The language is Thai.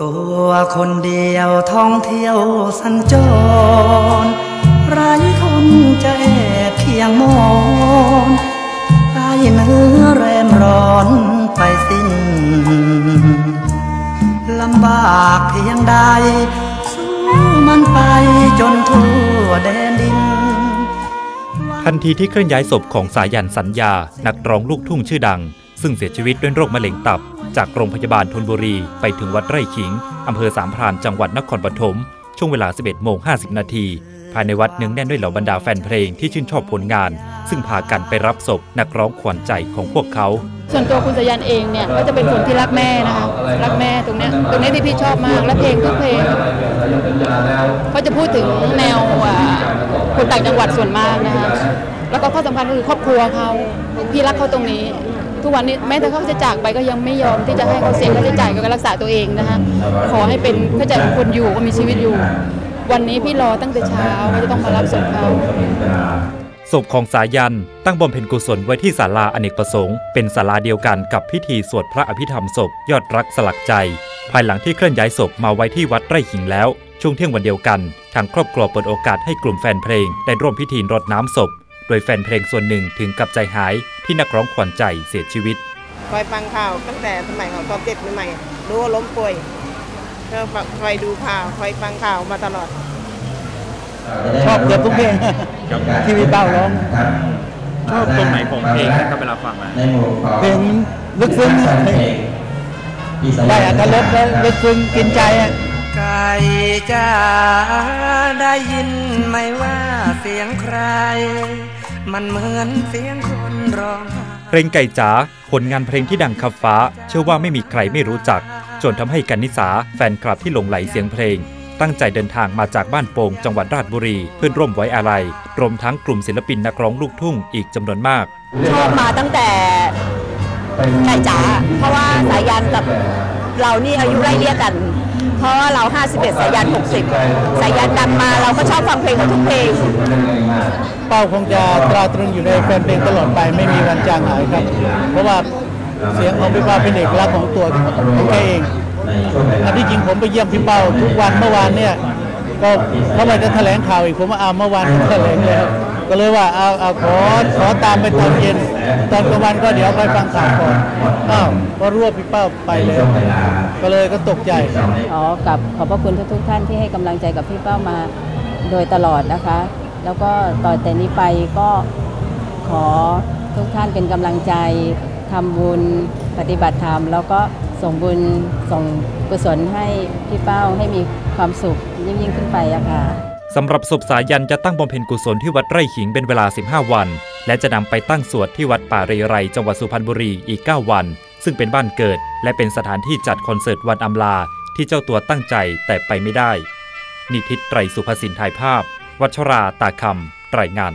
ตัวคนเดียวท่องเที่ยวสัญจรไร้คนจะแอบเคียงมองไปเนื้อแรมร้อนไปสิ้นลำบากเพียงใด สู้มันไปจนทั่วแดนดิน ทันทีที่เคลื่อนย้ายศพของสายันสัญญา นักร้องลูกทุ่งชื่อดัง ซึ่งเสียชีวิตด้วยโรคมะเร็งตับ จากโรงพยาบาลธนบุรี ไปถึงวัดไร่ขิง อำเภอสามพรานจังหวัดนครปฐมช่วงเวลา 11โมง50 นาทีภายในวัดเนืองแน่นด้วยเหล่าบรรดาแฟนเพลงที่ชื่นชอบผลงาน ซึ่งพากันไปรับศพนักร้องขวัญใจของพวกเขา ส่วนตัวคุณสยันเองเนี่ยก็จะเป็นคนที่รักแม่นะคะรักแม่ตรงเนี้ยตรงนี้ที่พี่ชอบมากและเพลงทุกเพลงเขาจะพูดถึงแนวคนต่างจังหวัดส่วนมากนะคะแล้วก็ข้อสำคัญก็คือครอบครัวเขาพี่รักเขาตรงนี้ ทุกวันนี้แม้แต่เขาจะจากไปก็ยังไม่ยอมที่จะให้เขาเสียค่าใช้จ่ายกับการรักษาตัวเองนะคะขอให้เป็นเข้าใจคนอยู่ก็มีชีวิตอยู่ วันนี้พี่รอตั้งแต่เช้าว่าจะต้องมารับศพเขาศพของสายันตั้งบำเพ็ญกุศลไว้ที่ศาลาอเนกประสงค์ เป็นศาลาเดียวกันกับพิธีสวดพระอภิธรรมศพยอดรักสลักใจ ภายหลังที่เคลื่อนย้ายศพมาไว้ที่วัดไร่ขิงแล้ว ช่วงเที่ยงวันเดียวกัน ทางครอบครัวเปิดโอกาสให้กลุ่มแฟนเพลงได้ร่วมพิธีรดน้ำศพ โดยแฟนเพลงส่วนหนึ่งถึงกับใจหาย ที่นักร้องขวัญใจเสียชีวิตคอยฟังข่าวตั้งแต่สมัยของตอนเจ็บใหม่ๆรู้ว่าล้มป่วยก็คอยดูข่าวคอยฟังข่าวมาตลอด ชอบเกือบทุกเพลงที่พี่เป้าร้องชอบตรงไหนของเพลงนะครับเวลาฟังมาเพลงมันลึกซึ้งได้อัตรสและลึกซึ้งกินใจอะไก่จะได้ยินไหมว่าเสียงใคร มันเหมือนเสียงคนร้องไห้เพลงไก่จ๋าผลงานเพลงที่ดังขับฟ้า เชื่อว่าไม่มีใครไม่รู้จัก จนทำให้กันนิสาแฟนคลับที่หลงไหลเสียงเพลง ตั้งใจเดินทางมาจากบ้านโป่งจังหวัดราชบุรีเพื่อร่วมไว้อาลัยรวมทั้งกลุ่มศิลปินนักร้องลูกทุ่งอีกจำนวนมากชอบมาตั้งแต่ไก่จ๋าเพราะว่าสายันกับเรานี่อายุไล่เลี่ยกันเพ ราะว่าเรา 51 สายัน 60 สายันดังมาเราก็ชอบฟังเพลงเขาทุกเพลง เป้าคงจะตราตรึงอยู่ในแฟนเพลงตลอดไปไม่มีวันจางหายครับ เพราะว่าเสียงของพี่เป้าเป็นเอกลักษณ์ของตัวของแกเองอันที่จริงผมไปเยี่ยมพี่เป้าทุกวันเมื่อวานเนี่ยก็เขาบอกจะแถลงข่าวอีกผมว่าเอาเมื่อวานแถลงแล้ว ก็เลยว่าเอาเอาขอขอตามไปตอนเย็น ตอนกลางวันก็เดี๋ยวไปฟังข่าวก่อนอ้าวก็รู้ว่าพี่เป้าไปแล้ว ก็เลยก็ตกใจ อ๋อกับขอบพระคุณทุกๆท่านที่ให้กำลังใจกับพี่เป้ามาโดยตลอดนะคะ แล้วก็ต่อแต่นี้ไปก็ขอทุกท่านเป็นกำลังใจทำบุญปฏิบัติธรรม แล้วก็ส่งบุญส่งกุศลให้พี่เป้าให้มีความสุขยิ่งยิ่งขึ้นไปอะค่ะ สำหรับศพสายันจะตั้งบำเพ็ญกุศลที่วัดไร่ขิงเป็นเวลา 15 วัน และจะนำไปตั้งสวดที่วัดป่าเรไร จังหวัดสุพรรณบุรีอีก 9 วัน ซึ่งเป็นบ้านเกิด และเป็นสถานที่จัดคอนเสิร์ตวันอำลา ที่เจ้าตัวตั้งใจแต่ไปไม่ได้ นิทิตไตรสุภสินถ่ายภาพ วัชราตาคำรายงาน